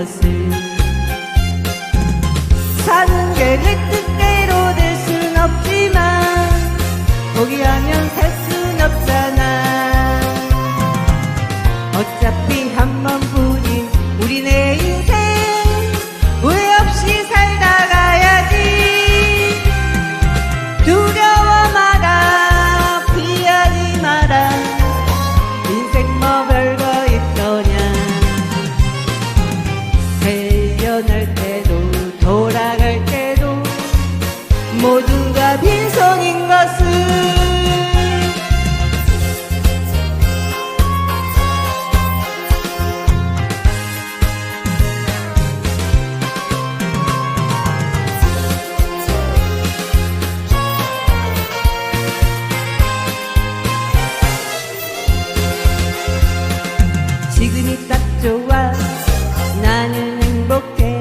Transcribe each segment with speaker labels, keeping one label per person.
Speaker 1: 것을 사는 계획 뜻대로 될 순 없지만 포기하면 살 순 없잖아. 어차피 한번 모두가 빈손인 것은 지금이 딱 좋아. 나는 행복해.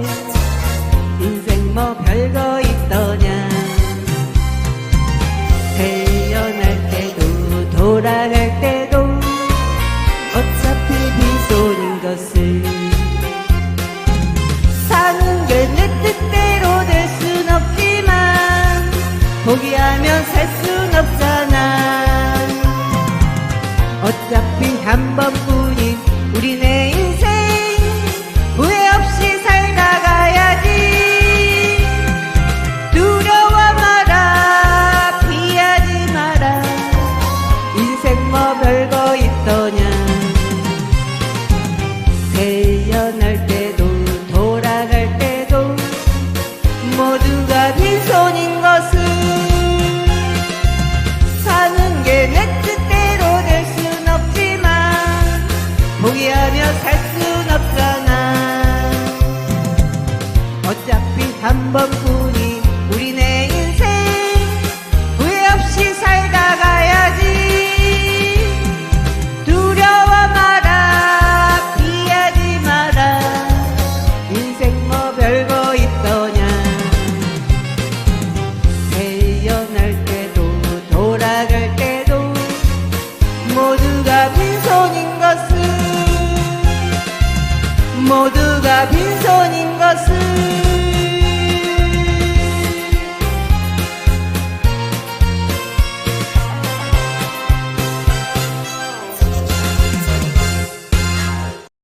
Speaker 1: 살 순 없잖아. 어차피 한 번뿐인 우리 내 인생 후회 없이 살다가야지. 두려워 마라 피하지 마라. 인생 뭐 별거 있더니 포기하며 살 순 없잖아. 어차피 한번